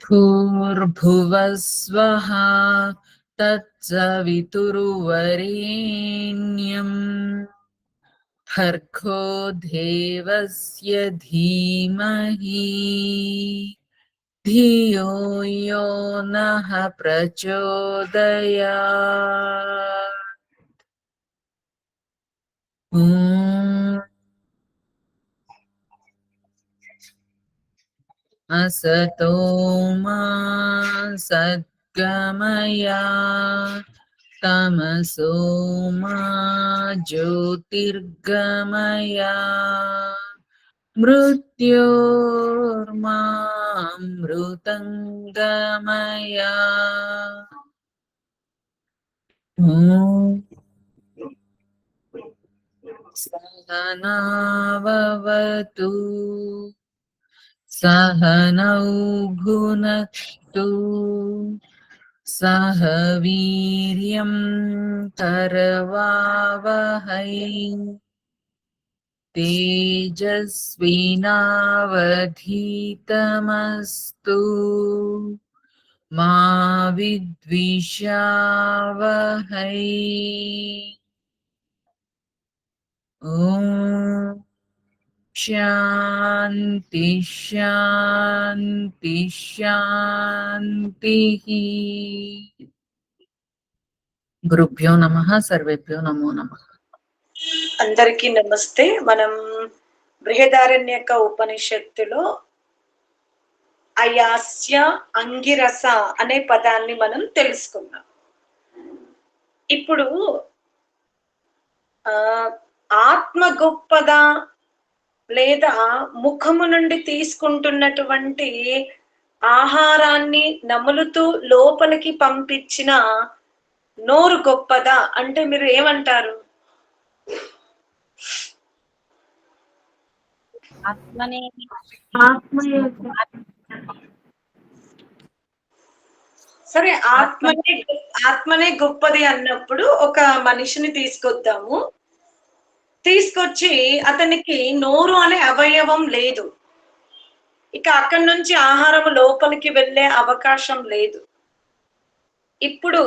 पूर्भुवस्वहा तत्सवितुर्वरेण्यम् भर्गो देवस्य धीमहि। धियो यो नः प्रचोदयात्। असतो मा सद्गमया तमसो मा ज्योतिर्गमया मृत्योर्मामृतङ्गमया ॐ सहनावतु सहनौ भुनक्तु सह वीर्यं करवावहै तेजस्विनावधीतमस्तु मा विद्विषावहै ॐ శాంతి శాంతి శాంతి గురుభ్యో నమ సర్వేభ్యో నమో నమ అందరికీ నమస్తే. మనం బృహదారణ్యక ఉపనిషత్తులో అయాస్య అంగిరస అనే పదాన్ని మనం తెలుసుకున్నాం ఇప్పుడు ఆ ఆత్మ గొప్పదా లేదా ముఖము నుండి తీసుకుంటున్నటువంటి ఆహారాన్ని నములుతూ లోపలికి పంపించిన నోరు గొప్పదా? అంటే మీరు ఏమంటారు? సరే ఆత్మనే ఆత్మనే గొప్పది అన్నప్పుడు ఒక మనిషిని తీసుకొద్దాము. తీసుకొచ్చి అతనికి నోరు అనే అవయవం లేదు. ఇక అక్కడి నుంచి ఆహారం లోపలికి వెళ్ళే అవకాశం లేదు. ఇప్పుడు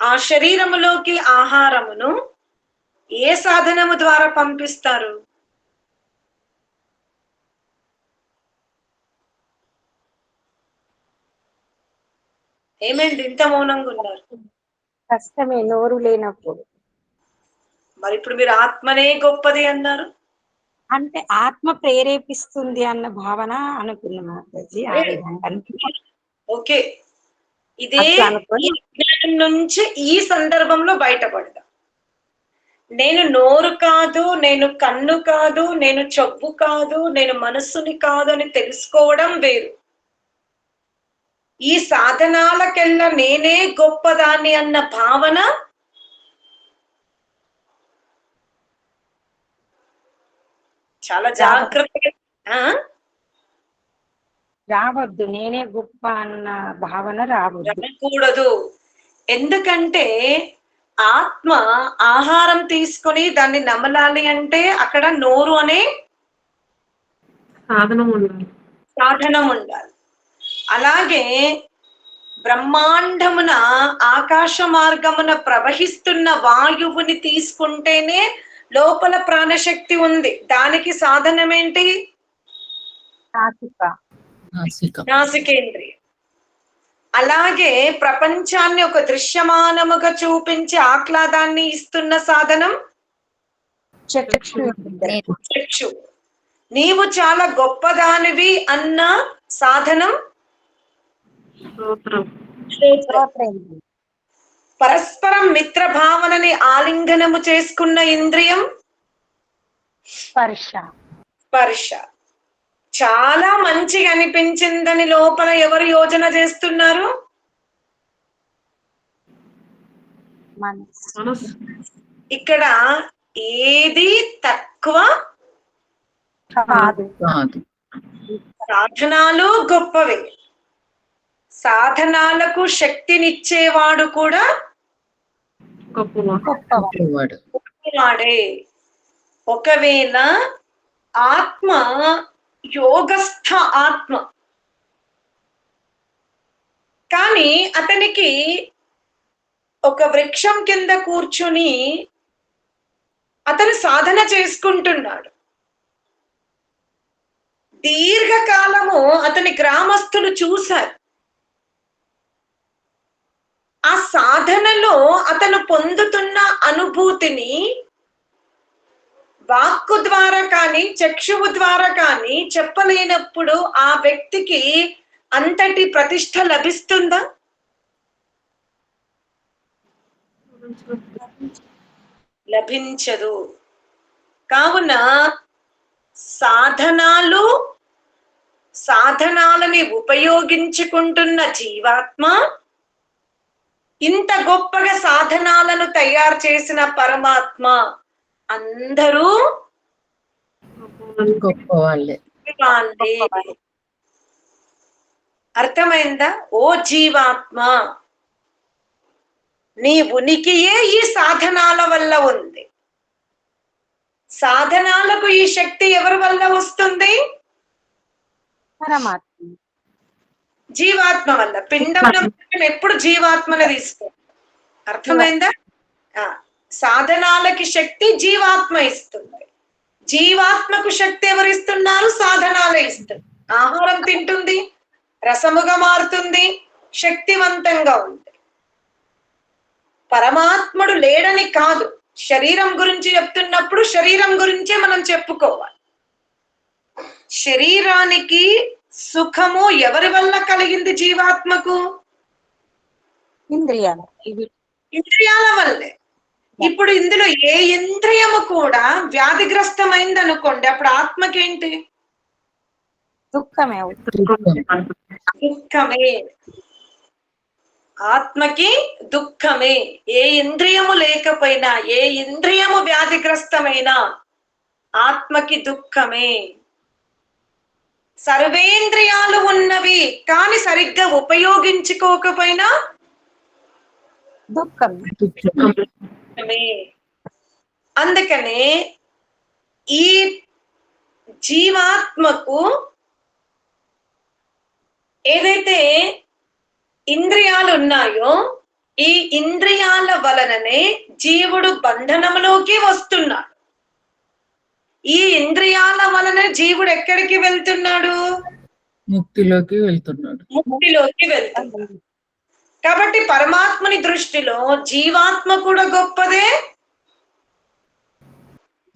ఆ శరీరములోకి ఆహారమును ఏ సాధనము ద్వారా పంపిస్తారు? ఏమేంటి ఇంత మౌనంగా ఉన్నారు? కష్టమే నోరు లేనప్పుడు. మరి ఇప్పుడు మీరు ఆత్మనే గొప్పది అన్నారు? అంటే ఆత్మ ప్రేరేపిస్తుంది అన్న భావన అనుకున్నా మాతాజీ ఆ విధంగా అనుకున్నా. ఓకే. ఇదే నుంచి ఈ సందర్భంలో బయటపడదాం నేను నోరు కాదు నేను కన్ను కాదు నేను చెవు కాదు నేను మనస్సుని కాదు అని తెలుసుకోవడం వేరు. ఈ సాధనాలకెల్లా నేనే గొప్పదాన్ని అన్న భావన చాలా జాగ్రత్తగా? రావద్దు నేనే గొప్ప అన్న భావన రావద్దు. రాకూడదు. ఎందుకంటే ఆత్మ ఆహారం తీసుకొని దాన్ని నమలాలి అంటే అక్కడ నోరు అనే సాధనం ఉండాలి. సాధనం ఉండాలి. అలాగే బ్రహ్మాండమున ఆకాశ మార్గమున ప్రవహిస్తున్న వాయువుని తీసుకుంటేనే లోపల ప్రాణశక్తి ఉంది. దానికి సాధనం ఏంటి నాసిక. నాసిక. నాసికేంద్రియం. అలాగే ప్రపంచాన్ని ఒక దృశ్యమానముగా చూపించి ఆహ్లాదాన్ని ఇస్తున్న సాధనం? చక్షు. నీవు చాలా గొప్పదానివి అన్న సాధనం. పరస్పరం మిత్ర భావనని ఆలింగనము చేసుకున్న ఇంద్రియం? స్పర్శ. స్పర్శ. చాలా మంచిగా అనిపించిందని లోపల ఎవరు యోజన చేస్తున్నారు? మనసు. ఇక్కడ ఏది తక్కువ? సాధనాలు గొప్పవే. సాధనాలకు శక్తినిచ్చేవాడు కూడా గొప్పవాడు గొప్పవాడు వాడే ఒకవేళ ఆత్మ యోగస్థ ఆత్మ. కానీ అతనికి ఒక వృక్షం కింద కూర్చుని అతను సాధన చేసుకుంటున్నాడు. దీర్ఘకాలము అతని గ్రామస్తులు చూశారు. ఆ సాధనలో అతను పొందుతున్న అనుభూతిని వాక్కు ద్వారా కానీ చక్షువు ద్వారా కానీ చెప్పలేనప్పుడు ఆ వ్యక్తికి అంతటి ప్రతిష్ట లభిస్తుందా? లభించదు. కావున సాధనాలు సాధనాలని ఉపయోగించుకుంటున్న జీవాత్మ ఇంత గొప్పగా సాధనాలను తయారు చేసిన పరమాత్మ అందరూ గొప్పవాళ్ళే. అర్థమైందా? ఓ జీవాత్మ నీ ఉనికియే ఈ సాధనాల వల్ల ఉంది. సాధనాలకు ఈ శక్తి ఎవరి వల్ల వస్తుంది? పరమాత్మ. జీవాత్మ వల్ల. పిండంలో మనం ఎప్పుడు జీవాత్మని తీసుకో. అర్థమైందా? ఆ, సాధనాలకి శక్తి జీవాత్మ ఇస్తుంది. జీవాత్మకు శక్తి ఎవరు ఇస్తున్నారు? సాధనాలే ఇస్తుంది ఆహారం తింటుంది రసముగా మారుతుంది శక్తివంతంగా ఉంది. పరమాత్ముడు లేడని కాదు. శరీరం గురించి చెప్తున్నప్పుడు శరీరం గురించే మనం చెప్పుకోవాలి. శరీరానికి సుఖము ఎవరి వల్ల కలిగింది జీవాత్మకు? ఇంద్రియాలు. ఇంద్రియాల వల్లే. ఇప్పుడు ఇందులో ఏ ఇంద్రియము కూడా వ్యాధిగ్రస్తమైంది అనుకోండి అప్పుడు ఆత్మకేంటి? దుఃఖమే దుఃఖమే. ఆత్మకి దుఃఖమే. ఏ ఇంద్రియము లేకపోయినా ఏ ఇంద్రియము వ్యాధిగ్రస్తమైనా ఆత్మకి దుఃఖమే. సర్వేంద్రియాలు ఉన్నవి కాని సరిగ్గా ఉపయోగించుకోకపోయినా దుఃఖమే. అందుకనే ఈ జీవాత్మకు ఏదైతే ఇంద్రియాలు ఉన్నాయో ఈ ఇంద్రియాల వలననే జీవుడు బంధనములోకి వస్తున్నాడు. ఈ ఇంద్రియాల వలన జీవుడు ఎక్కడికి వెళ్తున్నాడు? ముక్తిలోకి వెళ్తున్నాడు. ముక్తిలోకి వెళ్తున్నాడు. కాబట్టి పరమాత్మని దృష్టిలో జీవాత్మ కూడా గొప్పదే?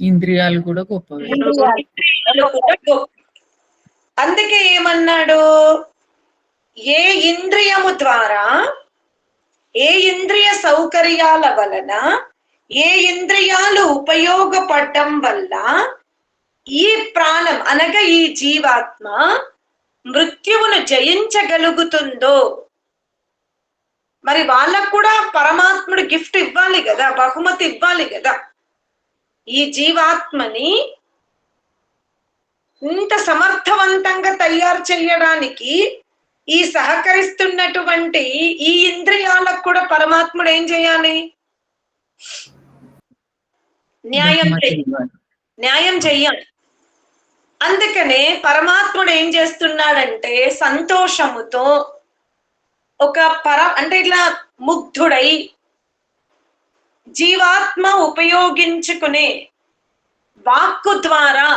ఇంద్రియాలు కూడా గొప్పవే. అందుకే ఏమన్నాడు? ఏ ఇంద్రియము ద్వారా ఏ ఇంద్రియ సౌకర్యాల వలన ఏ ఇంద్రియాలు ఉపయోగపడటం వల్ల ఈ ప్రాణం అనగా ఈ జీవాత్మ మృత్యువును జయించగలుగుతుందో. మరి వాళ్ళకు కూడా పరమాత్ముడు గిఫ్ట్ ఇవ్వాలి కదా బహుమతి ఇవ్వాలి కదా. ఈ జీవాత్మని ఇంత సమర్థవంతంగా తయారు చేయడానికి ఈ సహకరిస్తున్నటువంటి ఈ ఇంద్రియాలకు కూడా పరమాత్ముడు ఏం చేయాలి? న్యాయం ఇవ్వాలి. న్యాయం చెయ్యాలి అందుకనే పరమాత్ముడు ఏం చేస్తున్నాడంటే సంతోషముతో ఒక పర అంటే ఇట్లా ముగ్ధుడై జీవాత్మ ఉపయోగించుకునే వాక్కు ద్వారా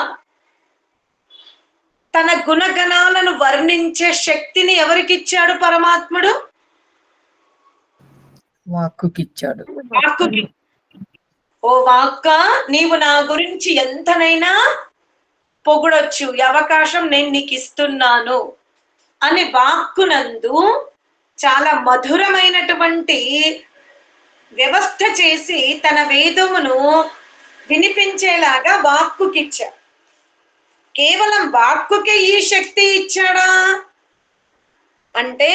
తన గుణగణాలను వర్ణించే శక్తిని ఎవరికిచ్చాడు పరమాత్ముడు? వాక్కుకిచ్చాడు. వాక్కుకి ఓ వాక్క నీవు నా గురించి ఎంతనైనా పొగడొచ్చు అవకాశం నేను నీకు ఇస్తున్నాను అని వాక్కునందు చాలా మధురమైనటువంటి వ్యవస్థ చేసి తన వేదమును వినిపించేలాగా వాక్కుకిచ్చాడు కేవలం వాక్కుకే ఈ శక్తి ఇచ్చాడా? అంటే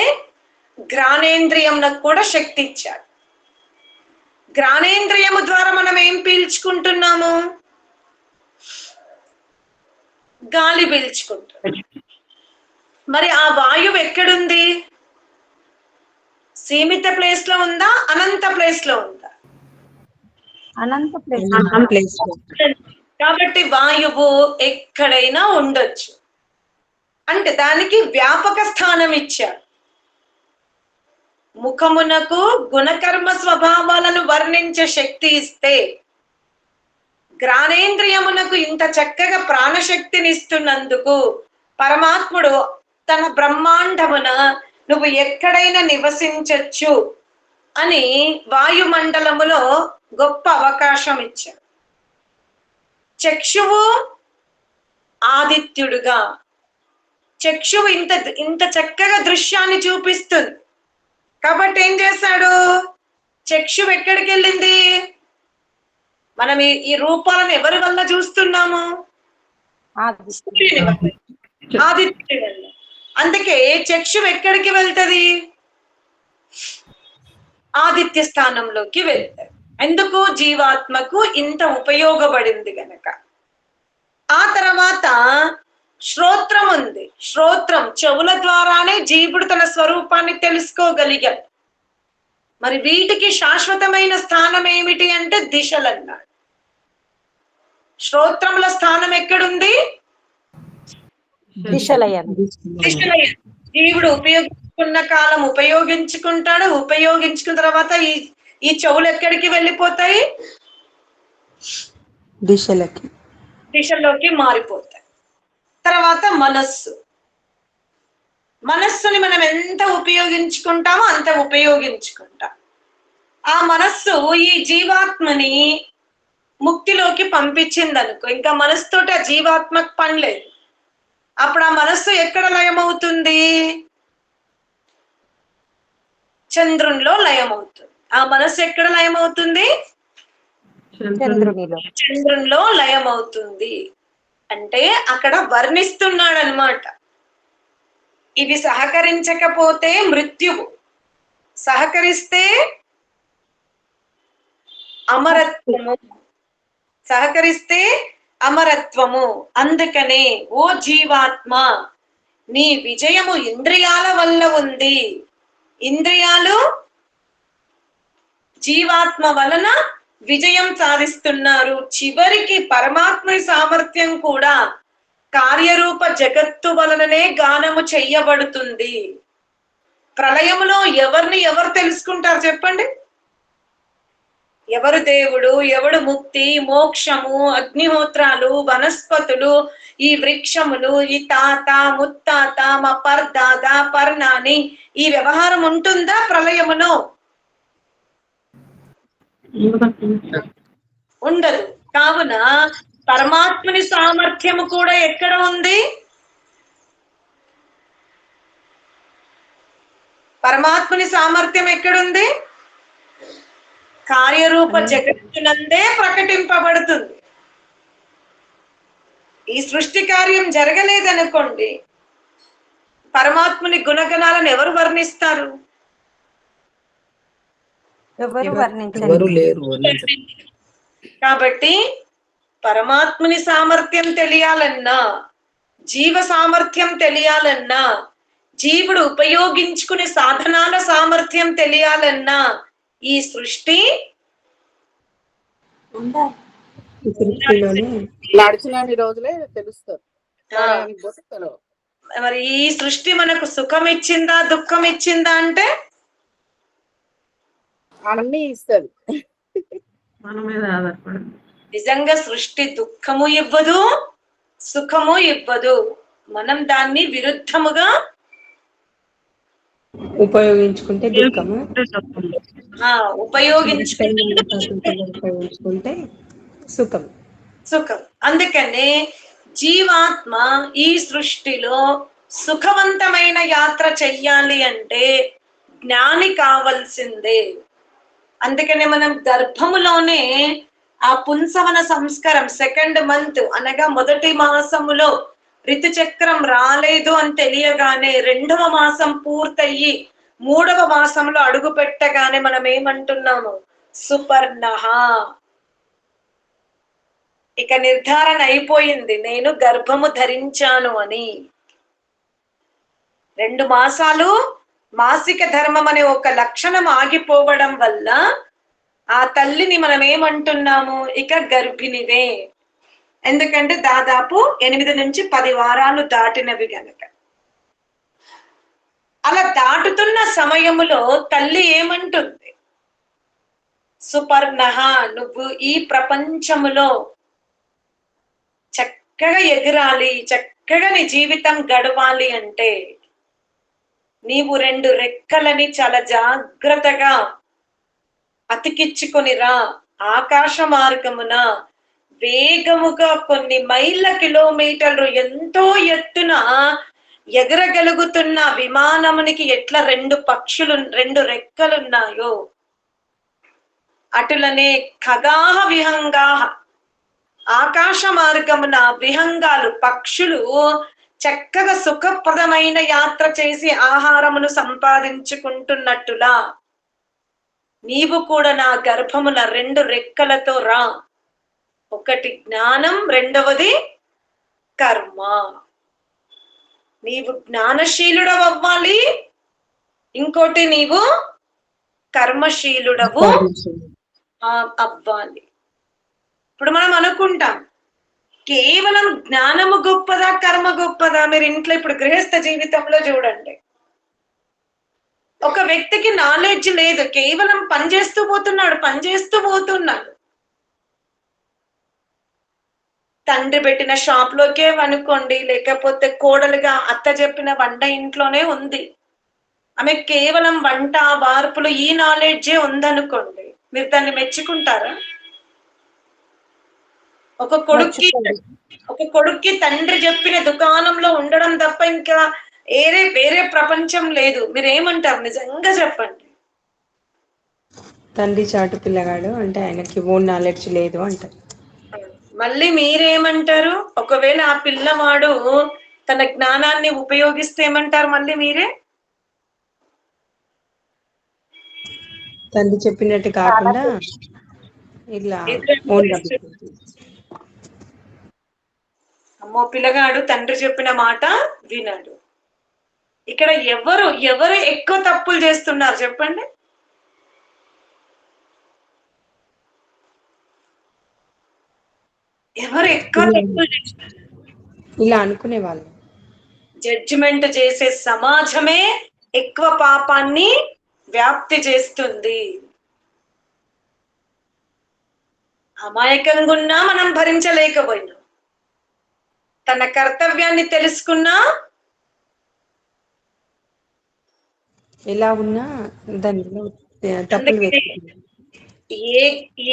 జ్ఞానేంద్రియంలకు కూడా శక్తి ఇచ్చాడు. గ్రానేంద్రియము ద్వారా మనం ఏం పీల్చుకుంటున్నాము? గాలి పీల్చుకుంటున్నాం. మరి ఆ వాయువు ఎక్కడుంది? సీమిత ప్లేస్లో ఉందా? అనంత ప్లేస్లో ఉందా అనంత ప్లేస్ ప్లేస్ కాబట్టి వాయువు ఎక్కడైనా ఉండొచ్చు. అంటే దానికి వ్యాపక స్థానం ఇచ్చారు. ముఖమునకు గుణకర్మ స్వభావాలను వర్ణించే శక్తి ఇస్తే గ్రానేంద్రియమునకు ఇంత చక్కగా ప్రాణశక్తిని ఇస్తున్నందుకు పరమాత్ముడు తన బ్రహ్మాండమున నువ్వు ఎక్కడైనా నివసించచ్చు అని వాయుమండలములో గొప్ప అవకాశం ఇచ్చాడు. చక్షువు ఆదిత్యుడుగా. చక్షువు ఇంత ఇంత చక్కగా దృశ్యాన్ని చూపిస్తుంది. కాబట్టి ఏం చేశాడు? చక్షు ఎక్కడికి వెళ్ళింది మనం ఈ- ఈ రూపాలను ఎవరి వల్ల చూస్తున్నాము? సూర్యుని వల్ల. ఆదిత్యుడి వల్ల. అందుకే చక్షు ఎక్కడికి వెళ్తది? ఆదిత్య స్థానంలోకి వెళ్తారు ఎందుకు? జీవాత్మకు ఇంత ఉపయోగపడింది గనక. ఆ తర్వాత శ్రోత్రం ఉంది శ్రోత్రం చెవుల ద్వారానే జీవుడు తన స్వరూపాన్ని తెలుసుకోగలిగాడు. మరి వీటికి శాశ్వతమైన స్థానం ఏమిటి అంటే దిశలు అన్నాడు శ్రోత్రముల స్థానం ఎక్కడుంది? దిశలయం దిశలయ జీవుడు ఉపయోగించుకున్న కాలం ఉపయోగించుకుంటాడు. ఉపయోగించుకున్న తర్వాత ఈ ఈ చెవులు ఎక్కడికి వెళ్ళిపోతాయి? దిశలకి. దిశలోకి మారిపోతాయి. తర్వాత మనస్సు. మనస్సుని మనం ఎంత ఉపయోగించుకుంటామో అంత ఉపయోగించుకుంటాం. ఆ మనస్సు ఈ జీవాత్మని ముక్తిలోకి పంపించింది అనుకో ఇంకా మనస్సుతోటి ఆ జీవాత్మకు పని లేదు. అప్పుడు ఆ మనస్సు ఎక్కడ లయమవుతుంది? చంద్రునిలో లయమవుతుంది. ఆ మనస్సు ఎక్కడ లయమవుతుంది? చంద్రునిలో. చంద్రునిలో లయమవుతుంది. అంటే అక్కడ వర్ణిస్తున్నాడు అనమాట ఇవి సహకరించకపోతే మృత్యువు. సహకరిస్తే అమరత్వము. సహకరిస్తే అమరత్వము. అందుకనే ఓ జీవాత్మ నీ విజయము ఇంద్రియాల వల్ల ఉంది. ఇంద్రియాలు జీవాత్మ వలన విజయం సాధిస్తున్నారు. చివరికి పరమాత్మ సామర్థ్యం కూడా కార్యరూప జగత్తు వలననే గానము చెయ్యబడుతుంది. ప్రళయములో ఎవరిని ఎవరు తెలుసుకుంటారు చెప్పండి? ఎవరు దేవుడు ఎవడు ముక్తి మోక్షము అగ్నిహోత్రాలు వనస్పతులు ఈ వృక్షములు ఈ తాత ముత్తాత మా పర్దాద పర్నాని ఈ వ్యవహారం ఉంటుందా ప్రళయములో? ఉండదు. కావున పరమాత్మని సామర్థ్యము కూడా ఎక్కడ ఉంది? పరమాత్మని సామర్థ్యం ఎక్కడుంది కార్యరూప జగత్తునందే ప్రకటింపబడుతుంది. ఈ సృష్టి కార్యం జరగలేదనుకోండి పరమాత్మని గుణగణాలను ఎవరు వర్ణిస్తారు? ఎవరు వర్ణించరు లేరు. కాబట్టి పరమాత్మని సామర్థ్యం తెలియాలన్నా జీవ సామర్థ్యం తెలియాలన్నా జీవుడు ఉపయోగించుకునే సాధనాల సామర్థ్యం తెలియాలన్నా ఈ సృష్టి రోజులే తెలుస్తారు. మరి ఈ సృష్టి మనకు సుఖం ఇచ్చిందా దుఃఖం ఇచ్చిందా అంటే అన్ని ఇస్తుంది. మన మీద ఆధారపడి నిజంగా సృష్టి దుఃఖము ఇవ్వదు సుఖము ఇవ్వదు. మనం దాన్ని విరుద్ధముగా ఉపయోగించుకుంటే దుఃఖము. ఉపయోగించుకుంటే సుఖం. సుఖం. అందుకనే జీవాత్మ ఈ సృష్టిలో సుఖవంతమైన యాత్ర చెయ్యాలి అంటే జ్ఞాని కావలసిందే. అందుకనే మనం గర్భములోనే ఆ పుంసవన సంస్కారం సెకండ్ మంత్ అనగా మొదటి మాసములో ఋతుచక్రం రాలేదు అని తెలియగానే రెండవ మాసం పూర్తయ్యి మూడవ మాసంలో అడుగు పెట్టగానే మనం ఏమంటున్నాము? సుపర్ణ. ఇక నిర్ధారణ అయిపోయింది. నేను గర్భము ధరించాను అని. రెండు మాసాలు మాసిక ధర్మం అనే ఒక లక్షణం ఆగిపోవడం వల్ల ఆ తల్లిని మనం ఏమంటున్నాము? ఇక గర్భిణివే. ఎందుకంటే దాదాపు ఎనిమిది నుంచి పది వారాలు దాటినవి గనక. అలా దాటుతున్న సమయములో తల్లి ఏమంటుంది? సుపర్ణ నువ్వు ఈ ప్రపంచములో చక్కగా ఎగరాలి చక్కగా నీ జీవితం గడవాలి అంటే నీవు రెండు రెక్కలని చాలా జాగ్రత్తగా అతికిచ్చుకొని రా. ఆకాశ మార్గమున వేగముగా కొన్ని మైళ్ళ కిలోమీటర్లు ఎంతో ఎత్తున ఎగరగలుగుతున్న విమానమునికి ఎట్లా రెండు పక్షులు రెండు రెక్కలున్నాయో. అటులనే ఖగాహ విహంగా ఆకాశ మార్గమున విహంగాలు పక్షులు చక్కగా సుఖప్రదమైన యాత్ర చేసి ఆహారమును సంపాదించుకుంటున్నట్టులా. నీవు కూడా నా గర్భమున రెండు రెక్కలతో రా. ఒకటి జ్ఞానం రెండవది కర్మ. నీవు జ్ఞానశీలుడవు అవ్వాలి. ఇంకోటి నీవు కర్మశీలుడవు అవ్వాలి. ఇప్పుడు మనం అనుకుంటాం కేవలం జ్ఞానము గొప్పదా కర్మ గొప్పదా? మీరు ఇంట్లో ఇప్పుడు గృహస్థ జీవితంలో చూడండి. ఒక వ్యక్తికి నాలెడ్జ్ లేదు. కేవలం పని చేస్తూ పోతున్నాడు పని చేస్తూ పోతున్నాడు. తండ్రి పెట్టిన షాప్ లోకే అనుకోండి లేకపోతే కోడలుగా అత్త చెప్పిన వంట ఇంట్లోనే ఉంది. ఆమె కేవలం వంట వార్పులు ఈ నాలెడ్జే ఉందనుకోండి. మీరు దాన్ని మెచ్చుకుంటారా? ఒక కొడుక్కి ఒక కొడుక్కి తండ్రి చెప్పిన దుకాణంలో ఉండడం తప్ప ఇంకా వేరే వేరే ప్రపంచం లేదు. మీరు ఏమంటారు నిజంగా చెప్పండి. తండ్రి చాటు పిల్లగాడు అంటే ఆయనకి ఓన్ నాలెడ్జ్ లేదు అంటారు మళ్ళీ మీరేమంటారు? ఒకవేళ ఆ పిల్లవాడు తన జ్ఞానాన్ని ఉపయోగిస్తే ఏమంటారు మళ్ళీ మీరే? తండ్రి చెప్పినట్టు కాకుండా ఇలా అమ్మో పిల్లగాడు తండ్రి చెప్పిన మాట వినడు. ఇక్కడ ఎవరు ఎవరు ఎక్కువ తప్పులు చేస్తున్నారు చెప్పండి? ఎవరు ఎక్కువ తప్పులు చేస్తున్నారు? ఇలా అనుకునే వాళ్ళు. జడ్జిమెంట్ చేసే సమాజమే ఎక్కువ పాపాన్ని వ్యాప్తి చేస్తుంది. అమాయకంగా ఉన్నా మనం భరించలేకపోయినాం. తన కర్తవ్యాన్ని తెలుసుకున్నా ఎలా ఉన్నా దానిలో ఏ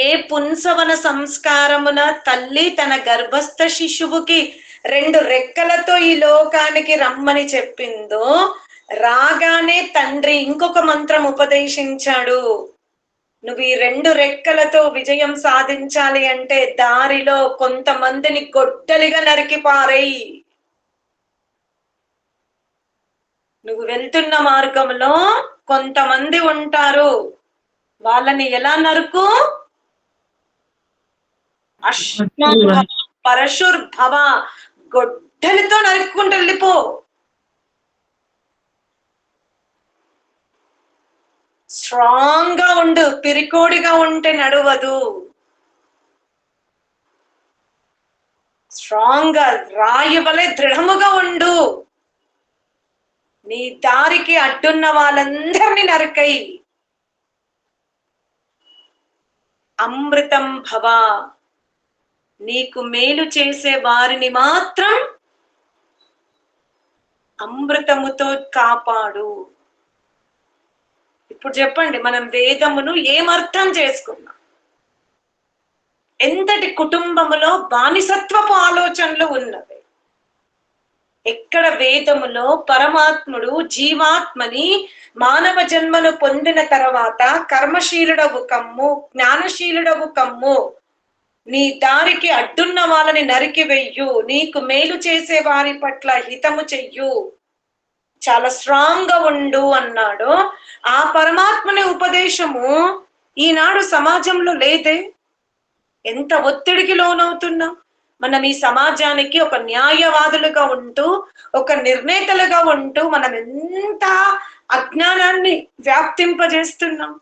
ఏ పుంసవన సంస్కారమున తల్లి తన గర్భస్థ శిశువుకి రెండు రెక్కలతో ఈ లోకానికి రమ్మని చెప్పిందో రాగానే తండ్రి ఇంకొక మంత్రం ఉపదేశించాడు. నువ్వు ఈ రెండు రెక్కలతో విజయం సాధించాలి అంటే దారిలో కొంతమందిని గొడ్డలిగా నరికి పారేయి. నువ్వు వెళ్తున్న మార్గంలో కొంతమంది ఉంటారు. వాళ్ళని ఎలా నరుకు? అశ్వ పరశుర్భవ గొడ్డలితో నరుక్కుంటూ వెళ్ళిపో. స్ట్రాంగ్గా ఉండు పిరికోడిగా ఉంటే నడవదు. స్ట్రాంగ్గా రాయి వలె దృఢముగా ఉండు. నీ దారికి అడ్డున్న వాళ్ళందరినీ నరకై. అమృతం భవ. నీకు మేలు చేసే వారిని మాత్రం అమృతముతో కాపాడు. ఇప్పుడు చెప్పండి మనం వేదమును ఏమర్థం చేసుకున్నాం? ఎంతటి కుటుంబములో బానిసత్వపు ఆలోచనలు ఉన్నవి? ఎక్కడ వేదములో పరమాత్ముడు జీవాత్మని మానవ జన్మను పొందిన తర్వాత కర్మశీలుడవు కమ్ము జ్ఞానశీలుడవు కమ్ము. నీ దారికి అడ్డున్న వాళ్ళని నరికి వెయ్యు నీకు మేలు చేసే వారి పట్ల హితము చెయ్యు. చాలా స్ట్రాంగ్గా ఉండు అన్నాడు. ఆ పరమాత్మని ఉపదేశము ఈనాడు సమాజంలో లేదే. ఎంత ఒత్తిడికి లోనవుతున్నాం. మనం ఈ సమాజానికి ఒక న్యాయవాదులుగా ఉంటూ ఒక నిర్ణేతలుగా ఉంటూ మనం ఎంత అజ్ఞానాన్ని వ్యాప్తింపజేస్తున్నాం.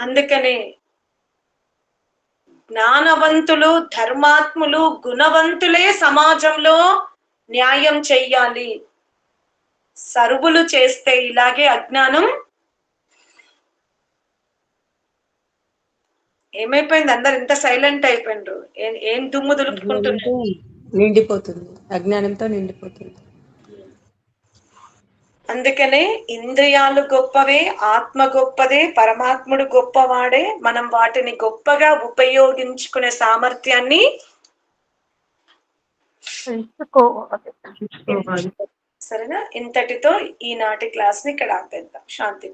అందుకనే జ్ఞానవంతులు ధర్మాత్ములు గుణవంతులే సమాజంలో న్యాయం చెయ్యాలి. సరువులు చేస్తే ఇలాగే అజ్ఞానం. ఏమైపోయింది? అందరు ఇంత సైలెంట్ అయిపోయిండ్రు. ఏం- దుమ్ము దులుపుకుంటున్నారు? నిండిపోతుంది. అజ్ఞానంతో నిండిపోతుంది. అందుకనే ఇంద్రియాలు గొప్పవే ఆత్మ గొప్పదే పరమాత్ముడు గొప్పవాడే. మనం వాటిని గొప్పగా ఉపయోగించుకునే సామర్థ్యాన్ని సరేనా? ఇంతటితో ఈనాటి క్లాస్ని ఇక్కడ ఆపేద్దాం. శాంతి